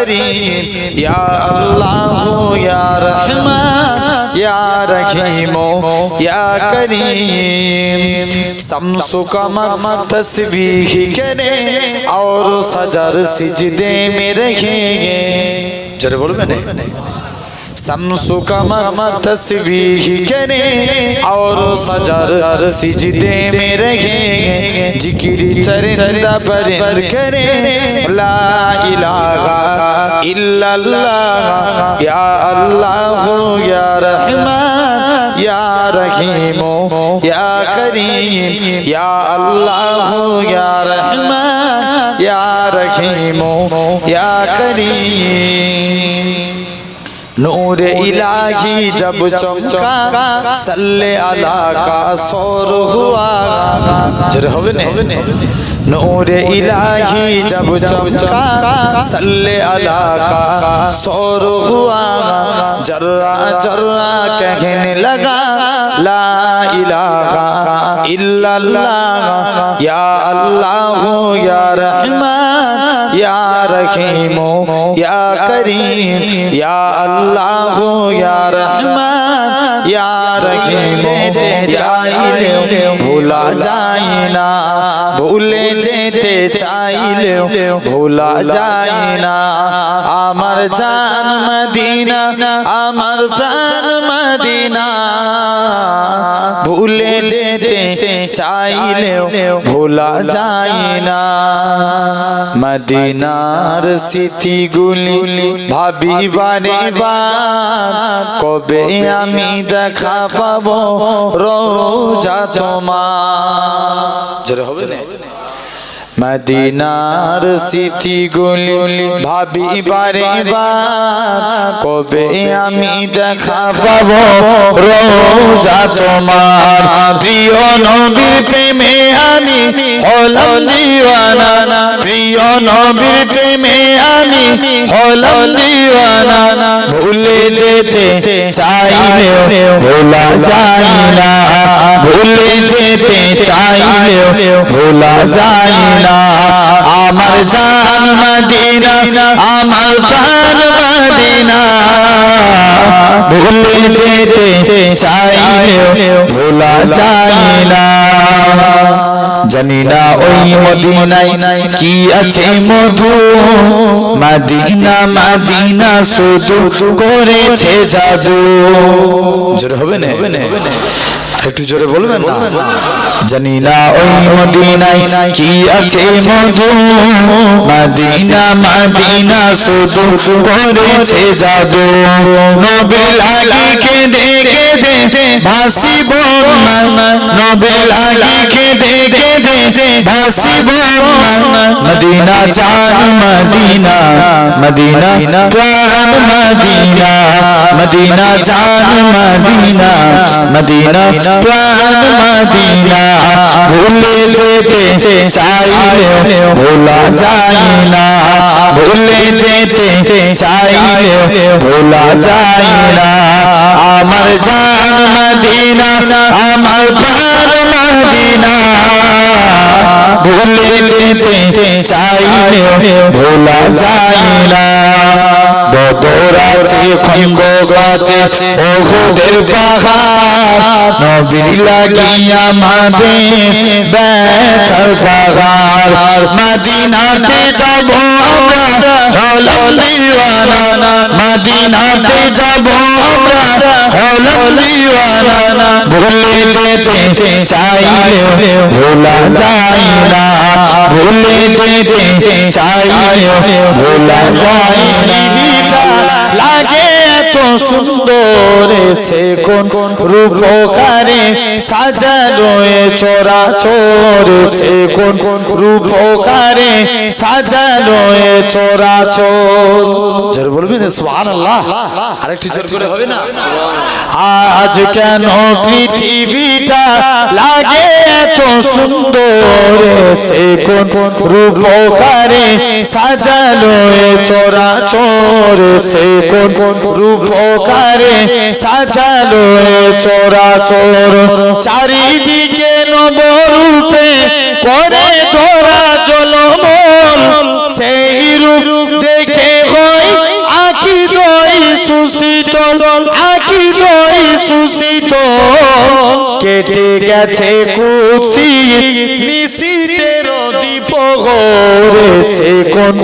করিম ইয়া আল্লাহ ইয়া রহমান ইয়া রহিম ইয়া করিম शम्स कमर तस्बीह करे और सजर सिजदे में रहेंगे जरा बोल मैंने शम्स कमर तस्बीह करे और सजर सिजदे में रहेंगे जिक्र चरिंदा परिंद करे ला ইল্লাল্লাহ, ইয়া আল্লাহ, ইয়া রহমান, ইয়া রহিম, ইয়া করিম, ইয়া আল্লাহ, ইয়া রহমান, ইয়া রহিম, ইয়া করিম। نور الہی جب چمکا صلی اللہ کا سور ہوا جرہو نے نور الہی جب چمکا صلی اللہ کا سور ہوا جرہ جرہ کہنے لگا لا الہ الا اللہ یا اللہ یا رحمان یا رحیم یا کریم یا اللہ یا رحمان یا তাকে মোহে চাইলেও ভোলা যাই না ভুলে যেতে চাইলেও ভোলা যায় না আমার জান মদিনা আমার প্রাণ মদিনা ভুলে যেতে চাইলেও ভোলা যায় না মদিনার স্মৃতিগুলি ভাবি বারে বার কবে আমি দেখা পাবো? রোজা তোমার। হবে না? মদিনার গুলি ভাবি বার কবে আমি দেখা পাবো? রোজা তোমার। প্রিয় নবীর প্রেমে আমি হলাম দিওয়ানা। প্রিয় নবীর প্রেমে আমি হলাম দিওয়ানা। ভুলে যেতে চাইলেও ভোলা যায় না। ভুলে যেতে চাইলেও ভোলা যায় না। আমার জান মদিনা, আমার জান ভুলে যেতে চাইলেও ভোলা যায় না জানি না ওই মদিনায় কি আছে মধু মাদিনা মাদিনা শুধু করেছে জাদু জোরে হবে না একটু জোরে বলবেন না? জানি না ওই মদিনায় কি আছে মধু। মাদিনা মাদিনা শুধু করেছে জাদু। নবেল আগে কেঁদে কেঁদে ভাসিব না নবেল আগে কেঁদে কেঁদে ভাসিব মদিনা জান মদিনা মদিনা প্রাণ মদিনা। মদিনা জান মদিনা মদিনা প্রাণ মদিনা ভুলে যেতে চাইলে ভোলা যায় না। ভুলে যেতে চাইলে ভোলা যায় না। আমার জান মদিনা, আমার প্রাণ মদিনা। ভুলে যেতে চাইলে ভোলা যায় না। বদর আছে খঙ্গ গাছে ওহুদের পাহাড় নবীর লাগিয়া মাদে ব্যথার পাহাড় মদিনাতে যাব আমরা হলাম দিওয়ানা মদিনাতে যাব আমরা হলাম দিওয়ানা ভুলে যেতে চাইলে ভোলা যায় না ভুলে যেতে চাইলে ভোলা যায় না লাগে এত সুন্দর সে কোন রূপকারে সাজালো এ চোরা চোর সে কোন রূপকারে সাজালো এ চোরা চোর। জোর বলবি না, সুবহানাল্লাহ। আরেকটি জোর করে হবে না? আজ কেন পৃথিবীটা লাগে এত সুন্দর সে কোন রূপকারে চোরা চোর সে কোন অকারে সাজালো চোরা চোর চারিদিকে নবরূপে করে ধরা জলমল। সেই রূপ দেখে হয় আখি দই সুশীতল, আখি দই সুশীতল। কেটে গেছে কুচি নিশীতের দীপ সে কোন